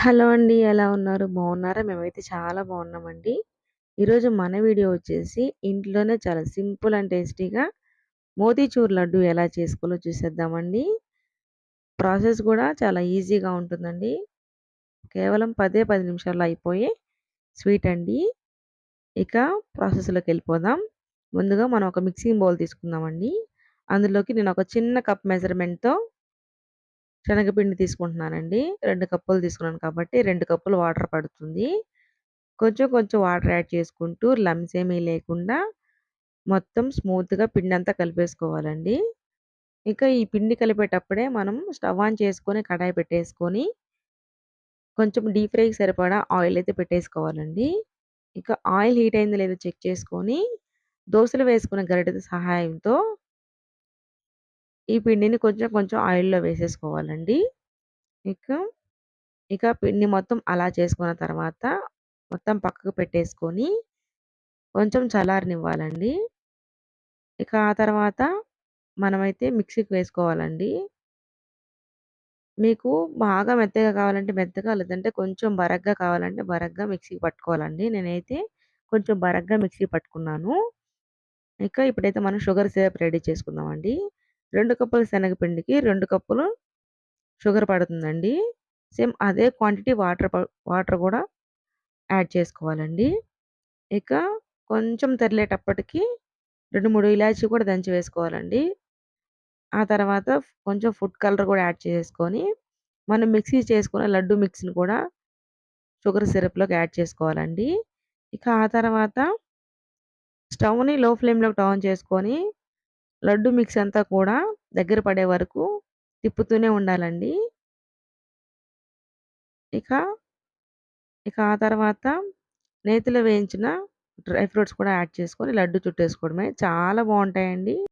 Hello అండి. ఎలా ఉన్నారు? బాగున్నారా? మేమైతే చాలా బాగున్నామండి. ఈరోజు మన వీడియో వచ్చేసి ఇంట్లోనే చాలా సింపుల్ అండ్ టేస్టీగా మోతీచూర్ లడ్డు ఎలా చేసుకోవాలో చూసేద్దామండి. ప్రాసెస్ కూడా చాలా ఈజీగా ఉంటుందండి. కేవలం పదే పది నిమిషాల్లో అయిపోయే స్వీట్ అండి. ఇక ప్రాసెస్‌లోకి వెళ్ళిపోదాం. ముందుగా మనం ఒక మిక్సింగ్ బౌల్ తీసుకుందామండి. అందులోకి నేను ఒక చిన్న కప్ మెజర్‌మెంట్‌తో శనగపిండి తీసుకుంటున్నానండి. రెండు కప్పులు తీసుకున్నాను కాబట్టి రెండు కప్పులు వాటర్ పడుతుంది. కొంచెం కొంచెం వాటర్ యాడ్ చేసుకుంటూ లమ్స్ ఏమీ లేకుండా మొత్తం స్మూత్‌గా అంతా కలిపేసుకోవాలండి. ఇంకా ఈ పిండి కలిపేటప్పుడే మనం స్టవ్ ఆన్ చేసుకొని కడాయి పెట్టేసుకొని కొంచెం డీప్ ఫ్రైకి సరిపడా ఆయిల్ అయితే పెట్టేసుకోవాలండి. ఇక ఆయిల్ హీట్ అయిందో లేదో చెక్ చేసుకొని దోశలు వేసుకునే గరిటె సహాయంతో ఈ పిండిని కొంచెం కొంచెం ఆయిల్‌లో వేసేసుకోవాలండి. ఇక, ఇక పిండి మొత్తం అలా చేసుకున్న తర్వాత మొత్తం పక్కకు పెట్టేసుకొని కొంచెం చల్లారనివ్వాలండి. ఇక ఆ తర్వాత మనమైతే మిక్సీకి వేసుకోవాలండి. మీకు బాగా మెత్తగా కావాలంటే మెత్తగా లేదంటే కొంచెం బరగ్గా కావాలంటే బరగ్గా మిక్సీకి పట్టుకోవాలండి. నేనైతే కొంచెం బరగ్గా మిక్సీ పట్టుకున్నాను. ఇక ఇప్పుడైతే మనం షుగర్ సిరప్ రెడీ చేసుకుందామండి. రెండు కప్పుల శనగపిండికి రెండు కప్పులు షుగర్ పడుతుందండి. సేమ్ అదే క్వాంటిటీ వాటర్ వాటర్ కూడా యాడ్ చేసుకోవాలండి. ఇక కొంచెం తెరిలేటప్పటికి 2, 3 ఇలాచీ కూడా దంచి వేసుకోవాలండి. ఆ తర్వాత కొంచెం ఫుడ్ కలర్ కూడా యాడ్ చేసుకొని మనం మిక్సీ చేసుకున్న లడ్డు మిక్స్‌ని కూడా షుగర్ సిరప్‌లోకి యాడ్ చేసుకోవాలండి. ఇక ఆ తర్వాత స్టవ్‌ని లో ఫ్లేమ్‌లోకి టర్న్ చేసుకొని లడ్డు మిక్స్ అంతా కూడా దగ్గర పడే వరకు తిప్పుతూనే ఉండాలండి. ఇక, ఇక ఆ తర్వాత నేతిలో వేయించిన డ్రై ఫ్రూట్స్ కూడా యాడ్ చేసుకొని లడ్డు చుట్టేసుకోవడమే. చాలా బాగుంటాయండి.